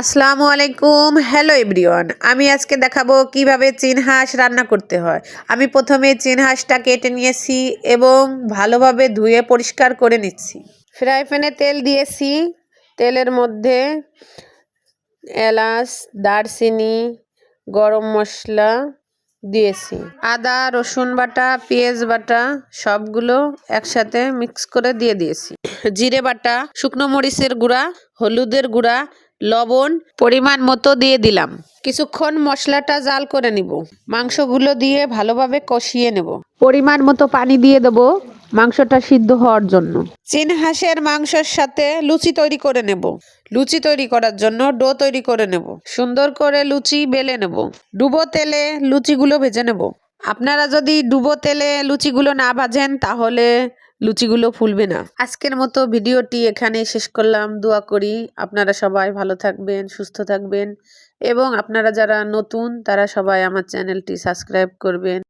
আসসালামু আলাইকুম। Hello everyone আমি আজকে দেখাবো কীভাবে হাঁস রান্না করতে হয়। আমি প্রথমে হাঁসটা কেটে নিয়েছি এবং ভালোভাবে ধুয়ে পরিষ্কার করে নিচ্ছি। ফ্রাই প্যানে তেল দিয়েছি। তেলের মধ্যে এলাচ, দারচিনি, গরম মশলা দিয়েছি। আদা, রসুন বাটা, পেঁয়াজ বাটা সবগুলো একসাথে মিক্স করে দিয়ে দিয়েছি। জিরে বাটা, শুকনো মরিচের গুঁড়া, হলুদের গুঁড়া লবণ পরিমাণ মতো দিয়ে দিলাম। কিছুক্ষণ মশলাটা জাল করে নিব। মাংসগুলো দিয়ে ভালোভাবে কষিয়ে নেব। পরিমাণ মতো পানি দিয়ে দেব মাংসটা সিদ্ধ হওয়ার জন্য। চিন হাঁসের মাংসের সাথে লুচি তৈরি করে নেব। লুচি তৈরি করার জন্য ডো তৈরি করে নেব। সুন্দর করে লুচি বেলে নেব। ডুবো তেলে লুচিগুলো ভেজে নেব। আপনারা যদি ডুবো তেলে লুচিগুলো না ভাজেন তাহলে লুচিগুলো ফুলবে না। আজকের মতো ভিডিওটি এখানে শেষ করলাম। দোয়া করি আপনারা সবাই ভালো থাকবেন, সুস্থ থাকবেন এবং আপনারা যারা নতুন, তারা সবাই আমার চ্যানেলটি সাবস্ক্রাইব করবেন।